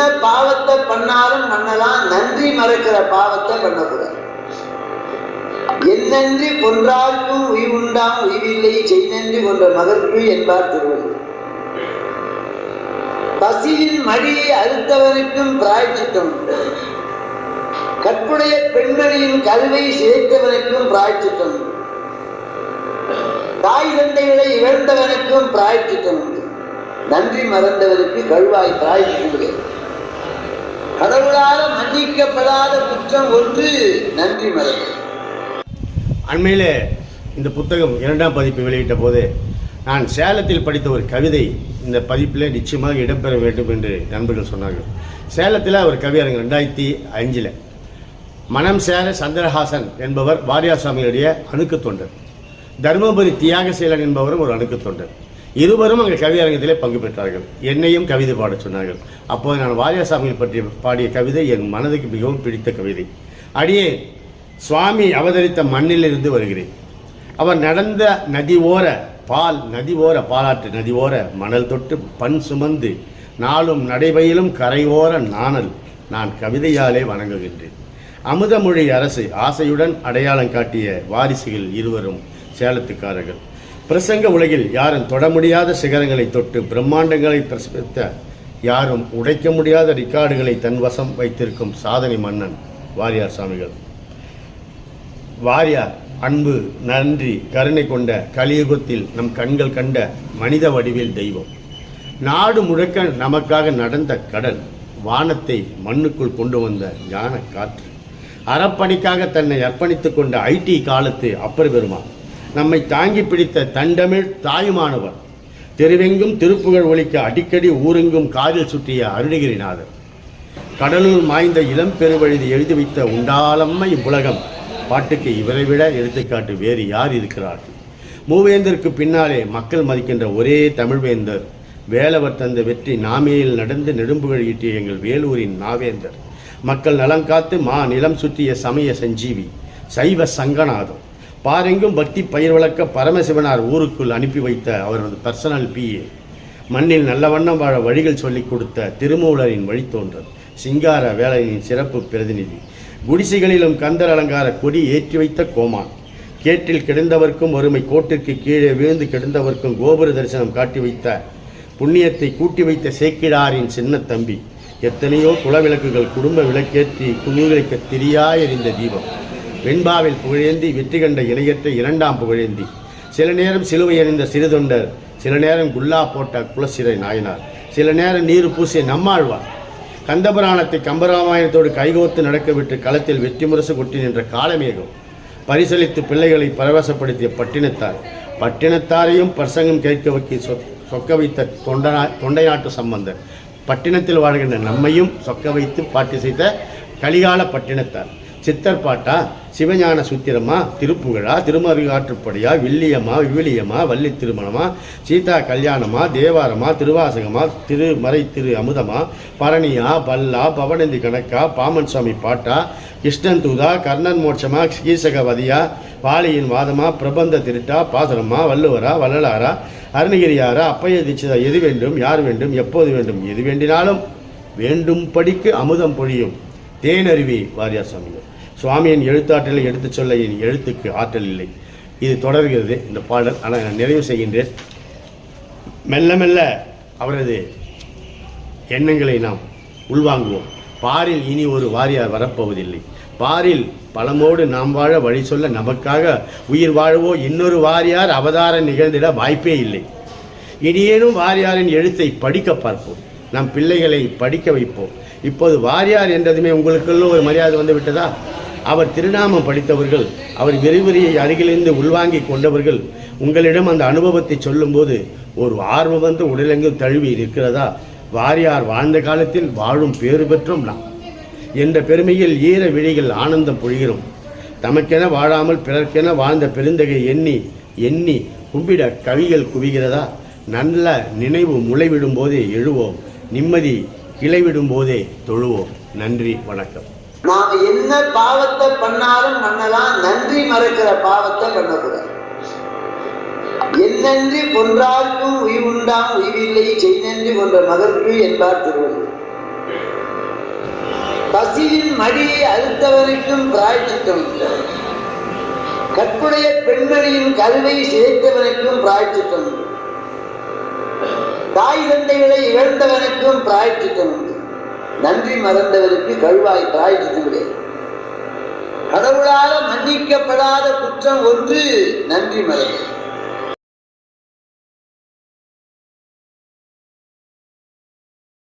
என்ன பாவத்தை பண்ணாலும் பண்ணலாம் நன்றி மறக்கிற பாவத்தை பண்ணக்கூடாது என்னன்றி கொன்றார்க்கும் உய்வுண்டாம் உய்வில்லை செய்நன்றி கொன்ற மகற்கு என்பார் திருவள்ளுவர் பசியின் மடியை அறுத்தவனுக்கும் பிராய்ச்சித்தம் உண்டு. கற்புடைய பெண்மணியின் கல்வை சிதைத்தவனுக்கும் பிராய்ச்சித்தம் உண்டு. தாய் தந்தைகளை இழந்தவனுக்கும் பிராய்ச்சித்தம் உண்டு நன்றி மறந்தவருக்கு கழுவாய் பிராய்ச்சித்தம் கிடையாது மன்னிக்கப்படாத குற்றம் ஒன்று. நன்றி மறந்தது அண்மையில் இந்த புத்தகம் இரண்டாம் பதிப்பு வெளியிட்ட போது நான் சேலத்தில் படித்த ஒரு கவிதை இந்த பதிப்பில் நிச்சயமாக இடம்பெற வேண்டும் என்று நண்பர்கள் சொன்னார்கள். சேலத்தில் அவர் கவியரங்க ரெண்டாயிரத்தி அஞ்சில் மனம் சேர சந்திரஹாசன் என்பவர் வாரியாசாமியுடைய அணுக்கு தொண்டர். தருமபுரி தியாகசீலன் என்பவரும் ஒரு அணுக்கு தொண்டர். இருவரும் அங்கே கவியரங்கத்திலே பங்கு பெற்றார்கள். என்னையும் கவிதை பாடச் சொன்னார்கள். அப்போது நான் வாரியாசாமியை பற்றி பாடிய கவிதை என் மனதுக்கு மிகவும் பிடித்த கவிதை. அடியே சுவாமி அவதரித்த மண்ணிலிருந்து வருகிறேன். அவர் நடந்த நதி ஓர பால் நதி ஓர பாலாற்று நதி ஓர மணல் தொட்டு பண் சுமந்து நாளும் நடைபயிலும் கரையோர நாணல் நான் கவிதையாலே வணங்குகின்றேன். அமுதமொழி அரசு ஆசையுடன் அடையாளம் காட்டிய வாரிசுகள் இருவரும் சேலத்துக்காரர்கள். பிரசங்க உலகில் யாரும் தொட முடியாத சிகரங்களை தொட்டு பிரம்மாண்டங்களை பிரசித்த யாரும் உடைக்க முடியாத ரிக்கார்டுகளை தன் வசம் வைத்திருக்கும் சாதனை மன்னன் வாரியார் சாமிகள். வாரியார் அன்பு நன்றி கருணை கொண்ட கலியுகத்தில் நம் கண்கள் கண்ட மனித வடிவில் தெய்வம். நாடு முழுக்க நமக்காக நடந்த கடல் வானத்தை மண்ணுக்குள் கொண்டு வந்த ஞான காற்று. அறப்பணிக்காக தன்னை அர்ப்பணித்துக் கொண்ட ஐடி காலத்து அப்பர் பெருமான். நம்மை தாங்கி பிடித்த தண்டமிழ் தாயுமானவர். தெருவெங்கும் திருப்புகழ் ஒழிக்க அடிக்கடி ஊரெங்கும் காதில் சுற்றிய அருணகிரிநாதர். கடலுள் மாய்ந்த இளம் பெருவழுதி எழுதி வைத்த உண்டாலம்மை இவ்வுலகம். பாட்டுக்கு இவரை விட எடுத்துக்காட்டு வேறு யார் இருக்கிறார்கள் மூவேந்தருக்கு பின்னாலே மக்கள் மதிக்கின்ற ஒரே தமிழ்வேந்தர். வேலவர் தந்த வெற்றி நாமேயில் நடந்து நெடும்புகள் ஈட்டிய எங்கள் வேலூரின் நாவேந்தர் மக்கள் நலம் காத்து மா நிலம் சுற்றிய சமய சஞ்சீவி சைவ சங்கநாதம் பாரெங்கும் பக்தி பயிர் வளர்க்க பரமசிவனார் ஊருக்குள் அனுப்பி வைத்த அவரது பர்சனல் பிஏ மண்ணில் நல்ல வண்ணம் வாழ வழிகள் சொல்லிக் கொடுத்த திருமூலரின் வழித்தோன்றல் சிங்கார வேலையின் சிறப்பு பிரதிநிதி குடிசைகளிலும் கந்தர் அலங்கார கொடி ஏற்றி வைத்த கோமான் கேட்டில் கிடந்தவர்க்கும் வறுமை கோட்டிற்கு கீழே விழுந்து கிடந்தவர்க்கும் கோபுர தரிசனம் காட்டி வைத்த புண்ணியத்தை கூட்டி வைத்த சேக்கிடாரின் சின்ன தம்பி எத்தனையோ குலவிளக்குகள் குடும்ப விளக்கேற்றி குமிழிக்க திரியா எறிந்த தீபம். வெண்பாவில் புகழேந்தி வெற்றி கண்ட இளையற்ற இரண்டாம் புகழேந்தி. சில நேரம் சிலுவை அணிந்த சிறுதொண்டர் சில நேரம் குல்லா போட்ட குலசிறை நாயனார் சில நேரம் நீர் பூசிய நம்மாழ்வார். கந்தபுராணத்தை கம்பராமாயணத்தோடு கைகோத்து நடக்க விட்டு களத்தில் வெற்றி முரசு கொட்டி நின்ற காலமேகம் பரிசளித்து பிள்ளைகளை பரவசப்படுத்திய பட்டினத்தார். பட்டினத்தாரையும் பிரசங்கம் கேட்க வைக்க சொக்க வைத்த தொண்டனா தொண்டை நாட்டு சம்பந்தர். பட்டினத்தில் வாழ்கின்ற நம்மையும் சொக்க வைத்து பாட்டி செய்த கலிகால பட்டினத்தார். சித்தர் பாட்டா சிவஞான சூத்திரமா திருப்புகழா திருமவிகாற்றுப்படியா வில்லியமா விவிலியமா வள்ளி திருமணமா சீதா கல்யாணமா தேவாரமா திருவாசகமா திருமறை திரு அமுதமா பரணியா பல்லா பவனந்தி கணக்கா பாமன் சுவாமி பாட்டா கிருஷ்ணன் தூதா கர்ணன் மோட்சமா கீசகவதியா பாலியின் வாதமா பிரபந்த திருட்டா பாசனமா வள்ளுவரா வள்ளலாரா அருணகிரியாரா அப்பைய தீட்சிதா எது வேண்டும் யார் வேண்டும் எப்போது வேண்டும் எது வேண்டினாலும் வேண்டும் படிக்கு அமுதம் பொழியும். தேனருவி வாரியார் சுவாமிகள். சுவாமியின் எழுத்தாற்றலை எடுத்துச் சொல்ல என் எழுத்துக்கு ஆற்றல் இல்லை. இது தொடர்கிறது இந்த பாடல். ஆனால் நான் நிறைவு செய்கின்றேன். மெல்ல மெல்ல அவரது எண்ணங்களை நாம் உள்வாங்குவோம். பாரில் இனி ஒரு வாரியார் வரப்போவதில்லை. பாரில் பலமோடு நாம் வாழ வழி சொல்ல நமக்காக உயிர் வாழவோ இன்னொரு வாரியார் அவதாரம் நிகழ்ந்திட வாய்ப்பே இல்லை. இனியேனும் வாரியாரின் எழுத்தை படிக்க பார்ப்போம். நம் பிள்ளைகளை படிக்க வைப்போம். இப்போது வாரியார் என்றதுமே உங்களுக்குள்ள ஒரு மரியாதை வந்து விட்டதா? அவர் திருநாமம் படித்தவர்கள் அவர் விரிவுரையை அருகிலிருந்து உள்வாங்கி கொண்டவர்கள் உங்களிடம் அந்த அனுபவத்தை சொல்லும்போது ஒரு ஆர்வம் வந்து உடலெங்கும் தழுவி இருக்கிறதா? வாரியார் வாழ்ந்த காலத்தில் வாழும் பேறு பெற்றோம் நாம். என்ற பெருமையில் ஈர விழிகள் ஆனந்தம் பொழிகிறோம். தமக்கென வாழாமல் பிறர்க்கென வாழ்ந்த பெருந்தகை எண்ணி எண்ணி கும்பிட கவிகள் குவிகிறதா? நல்ல நினைவு முளைவிடும் போதே எழுவோம். நிம்மதி கிளைவிடும் போதே தொழுவோம். நன்றி வணக்கம். நாம என்ன பாவத்தை பண்ணாலும் பண்ணலாம். நன்றி மறக்கிற பாவத்தை பண்ணக்கூடாது. என்னன்றி கொன்றார்க்கும் உய்வுண்டாம் உய்வில்லை செய்நன்றி கொன்ற மகற்கு என்பார் திருவள்ளுவர். பசியின் மடியை அறுத்தவனுக்கும் பிராய்ச்சித்தம் கற்புடைய பெண்மணியின் கல்வை சிதைத்தவனுக்கும் பிராய்ச்சித்தம் உண்டு தாய் தந்தைகளை இழந்தவனுக்கும் பிராய்ச்சித்தம் உண்டு நன்றி மறந்தவருக்கு கழுவாய் பிராய்ச்சித்தம் கிடையாது கடவுளால மன்னிக்கப்படாத குற்றம் ஒன்று நன்றி மறந்தது.